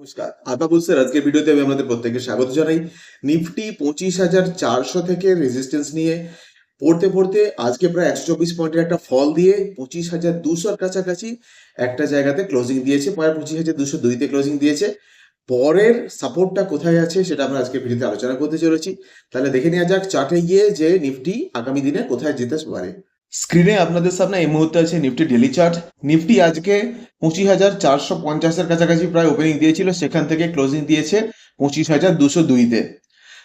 নমস্কার আতাবুলসের আজকের ভিডিওতে আমি আপনাদের প্রত্যেককে স্বাগত জানাই। নিফটি পঁচিশ হাজার চারশো থেকে রেজিস্ট্যান্স নিয়ে পড়তে পড়তে আজকে প্রায় একশো চব্বিশ পয়েন্টের একটা ফল দিয়ে পঁচিশ হাজার দুশোর কাছাকাছি একটা জায়গাতে ক্লোজিং দিয়েছে, প্রায় পঁচিশ হাজার দুশো দুইতে ক্লোজিং দিয়েছে। পরের সাপোর্টটা কোথায় আছে সেটা আমরা আজকে ভিডিওতে আলোচনা করতে চলেছি। তাহলে দেখে নেওয়া যাক চার্টে গিয়ে যে নিফটি আগামী দিনে কোথায় যেতে পারে। স্ক্রিনে আপনাদের সামনে এই মুহূর্তে আছে নিফটি ডেলি চার্ট নিফটি আজকে পঁচিশ হাজার চারশো পঞ্চাশের কাছাকাছি প্রায় ওপেনিং দিয়েছিল, সেখান থেকে ক্লোজিং দিয়েছে পঁচিশ হাজার দুশো দুইতে।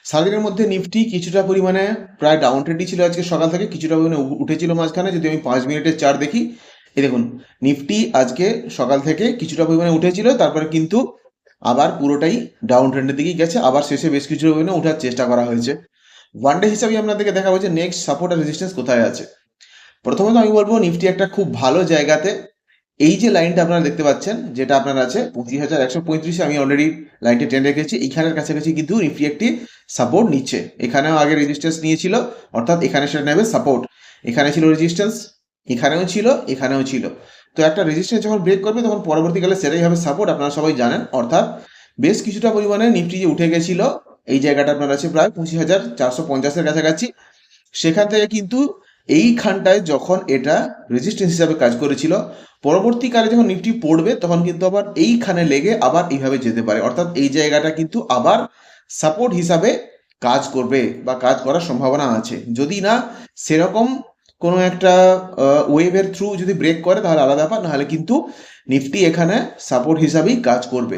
সারাদিনের মধ্যে নিফটি কিছুটা পরিমাণে প্রায় ডাউন ট্রেন্ডই ছিল আজকে সকাল থেকে, কিছুটা পরিমাণে উঠেছিল মাঝখানে। যদি আমি পাঁচ মিনিটের চার্ট দেখি, এই দেখুন নিফটি আজকে সকাল থেকে কিছুটা পরিমাণে উঠেছিল, তারপরে কিন্তু আবার পুরোটাই ডাউন ট্রেন্ডের দিকেই গেছে। আবার শেষে বেশ কিছু পরিমাণে ওঠার চেষ্টা করা হয়েছে। ওয়ান ডে হিসাবে আপনাদেরকে দেখা হয়েছে নেক্সট সাপোর্ট আর রেজিস্ট্যান্স কোথায় আছে। প্রথমত আমি বলব, নিফটি একটা খুব ভালো জায়গাতে, এই যে লাইনটা আপনারা দেখতে পাচ্ছেন, যেটা আপনার আছে পঁচিশ হাজার একশো পঁয়ত্রিশে, আমি অলরেডি লাইনটা টেনে রেখেছি এইখানের কাছাকাছি কিন্তু নিফটি একটি সাপোর্ট নিচ্ছে। এখানেও আগে রেজিস্ট্যান্স নিয়েছিল, অর্থাৎ এখানে সেটা নেবে সাপোর্ট এখানে ছিল রেজিস্ট্যান্স এখানেও ছিল এখানেও ছিল। তো একটা রেজিস্ট্যান্স যখন ব্রেক করবে, তখন পরবর্তীকালে সেটাই হবে সাপোর্ট আপনারা সবাই জানেন। অর্থাৎ বেশ কিছুটা পরিমাণে নিফটি যে উঠে গেছিল, এই জায়গাটা আপনার আছে প্রায় পঁচিশ হাজার চারশো পঞ্চাশের কাছাকাছি। সেখান থেকে কিন্তু এইখানটায় যখন এটা রেজিস্ট্যান্স হিসাবে কাজ করেছিল, পরবর্তীকালে যখন নিফটি পড়বে, তখন কিন্তু আবার এইখানে লেগে আবার এইভাবে যেতে পারে। অর্থাৎ এই জায়গাটা কিন্তু আবার সাপোর্ট হিসাবে কাজ করবে বা কাজ করার সম্ভাবনা আছে। যদি না, সেরকম কোনো একটা ওয়েভের থ্রু যদি ব্রেক করে, তাহলে আলাদা ব্যাপার, নাহলে কিন্তু নিফটি এখানে সাপোর্ট হিসাবেই কাজ করবে।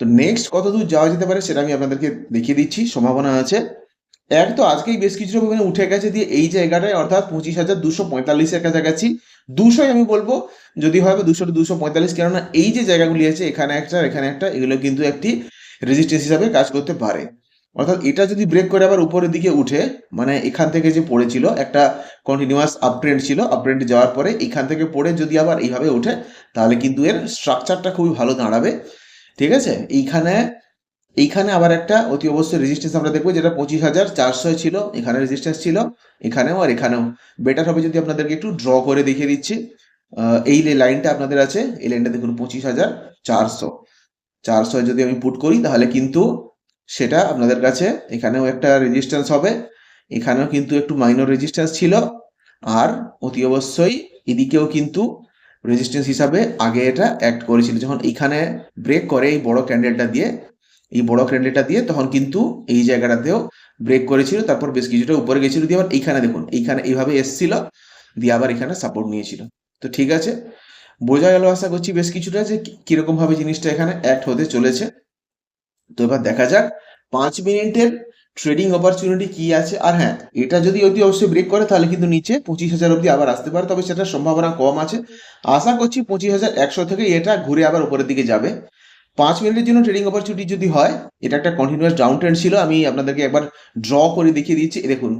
তো নেক্সট কত দূর যাওয়া যেতে পারে, সেটা আমি আপনাদেরকে দেখিয়ে দিচ্ছি, সম্ভাবনা আছে। এক তো আজকেই বেশ কিছুটা পরিমাণে উঠে গেছে দিয়ে এই জায়গাটায় অর্থাৎ পঁচিশ হাজার দুশো পঁয়তাল্লিশের কাছাকাছি। দুশোই আমি বলব, যদি হয় দুশো দুশো পঁয়তাল্লিশ, কেননা এই যে জায়গাগুলি আছে, এখানে একটা এখানে একটা, এগুলো কিন্তু একটি রেজিস্ট্যান্স হিসাবে কাজ করতে পারে। অর্থাৎ এটা যদি ব্রেক করে আবার উপরের দিকে উঠে মানে এখান থেকে যে পড়েছিল, একটা কন্টিনিউয়াস আপ ট্রেন্ড ছিল আপ ট্রেন্ড যাওয়ার পরে এখান থেকে পড়ে যদি আবার এইভাবে ওঠে, তাহলে কিন্তু এর স্ট্রাকচারটা খুবই ভালো দাঁড়াবে। ঠিক আছে? এইখানে এইখানে আবার একটা অতি অবশ্যই রেজিস্ট্যান্স আমরা দেখব, যেটা পঁচিশ হাজার চারশো ছিল, এখানে রেজিস্ট্যান্স ছিল, এখানেও আর এখানেও। বেটার হবে যদি আপনাদেরকে একটু ড্র করে দেখিয়ে দিচ্ছি। এই লাইনটা আপনাদের আছে, এই লাইনটা দেখুন, পঁচিশ হাজার চারশো। চারশো যদি আমি পুট করি, তাহলে কিন্তু সেটা আপনাদের কাছে এখানেও একটা রেজিস্ট্যান্স হবে, এখানেও কিন্তু একটু মাইনর রেজিস্ট্যান্স ছিল, আর অতি অবশ্যই এদিকেও কিন্তু রেজিস্ট্যান্স হিসাবে আগে এটা অ্যাক্ট করেছিল। যখন এখানে ব্রেক করে এই বড় ক্যান্ডেলটা দিয়ে এই বড় ক্যান্ডেলটা দিয়ে তখন কিন্তু এই জায়গাটাতেও ব্রেক করেছিল, তারপর বেশ কিছুটা উপরে গেছিল দিয়ে আবার এইখানে দেখুন, এইখানে এইভাবে এসছিল, দিয়ে আবার এখানে সাপোর্ট নিয়েছিল। তো ঠিক আছে, বোঝা গেল আশা করছি বেশ কিছুটা যে কি- কীরকম ভাবে জিনিসটা এখানে অ্যাক্ট হতে চলেছে। তো এবার দেখা যাক, পাঁচ মিনিটের ট্রেডিং অপরচুনিটি কি আছে? আর হ্যাঁ এটা যদি অতি অবশ্যই ব্রেক করে তাহলে কিন্তু নিচে পঁচিশ হাজার অব্দি আবার আসতে পারে, তবে সেটার সম্ভাবনা কম আছে। আশা করছি পঁচিশ হাজার একশো থেকে এটা ঘুরে আবার উপরের দিকে যাবে। পাঁচ মিনিটের জন্য ট্রেডিং অপরচুনিটি যদি হয়, এটা একটা কন্টিনিউয়াস ডাউন ট্রেন্ড ছিল, আমি আপনাদেরকে একবার ড্র করে দেখিয়ে দিচ্ছি। দেখুন,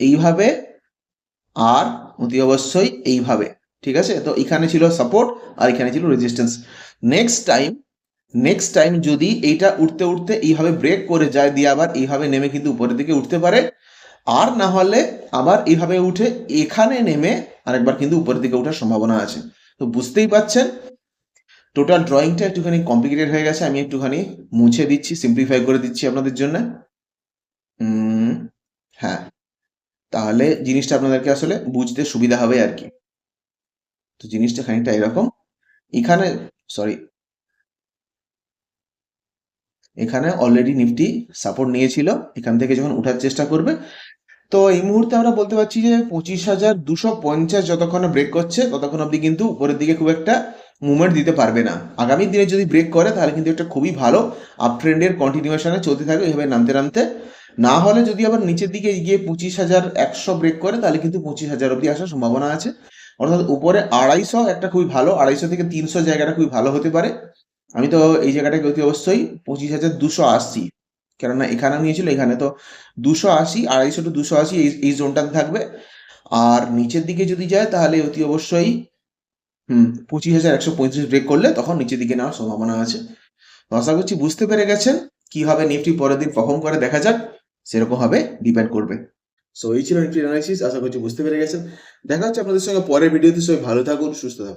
এইভাবে আর অতি অবশ্যই এইভাবে, ঠিক আছে? তো এখানে ছিল সাপোর্ট আর এখানে ছিল resistance next time next time যদি এইটা উঠতে উঠতে এইভাবে ব্রেক করে যায়, দিয়ে আবার এইভাবে নেমে কিন্তু উপরের দিকে উঠতে পারে, আর না হলে আবার এইভাবে উঠে এখানে নেমে আরেকবার কিন্তু উপরের দিকে ওঠার সম্ভাবনা আছে। তো বুঝতেই পাচ্ছেন টোটাল ড্রয়িংটা একটুখানি কমপ্লিকেটেড হয়ে গেছে, আমি একটুখানি মুছে দিচ্ছি সিম্পলিফাই করে দিচ্ছি আপনাদের জন্য। হ্যাঁ। তাহলে জিনিসটা আপনাদেরকে আসলে বুঝতে সুবিধা হবে আর কি। তো জিনিসটা খানিকটা এরকম। এখানে সরি এখানে অলরেডি নিফটি সাপোর্ট নিয়েছিল, এখান থেকে যখন ওঠার চেষ্টা করবে। তো এই মুহূর্তে আমরা বলতে পারছি যে পঁচিশ হাজার দুশো পঞ্চাশ যতক্ষণ ব্রেক করছে, ততক্ষণ অবধি কিন্তু উপরের দিকে খুব একটা মুভমেন্ট দিতে পারবে না। আগামী দিনে যদি ব্রেক করে, তাহলে কিন্তু একটা খুবই ভালো আপ ট্রেন্ডের কন্টিনিউশনে চলতে থাকবে, এইভাবে নামতে নামতে। না হলে যদি আবার নিচের দিকে গিয়ে পঁচিশ হাজার একশো ব্রেক করে, তাহলে কিন্তু পঁচিশ হাজার অবধি আসার সম্ভাবনা আছে। অর্থাৎ উপরে আড়াইশো একটা খুবই ভালো, আড়াইশো থেকে তিনশো জায়গাটা খুবই ভালো হতে পারে। আমি তো এই জায়গাটাকে অতি অবশ্যই পঁচিশ হাজার দুশো আশি। কেননা এখানে নিয়েছিল, এখানে তো দুশো আশি, আড়াইশো টু দুশো আশি এই এই জোনটাতে থাকবে। আর নিচের দিকে যদি যায়, তাহলে অতি অবশ্যই হুম। পঁচিশ হাজার একশো পঁয়ত্রিশ ব্রেক করলে তখন নিচের দিকে নেওয়ার সম্ভাবনা আছে। তো আশা করছি বুঝতে পেরে গেছেন কি হবে নিফটি পরের দিন পারফর্ম করে দেখা যাক, সেরকম হবে ডিপেন্ড করবে। সো এই ছিল নিফটি অ্যানালাইসিস আশা করছি বুঝতে পেরে গেছেন। দেখা হচ্ছে আপনাদের সঙ্গে পরের ভিডিওতে সবাই ভালো থাকুন, সুস্থ থাকুন।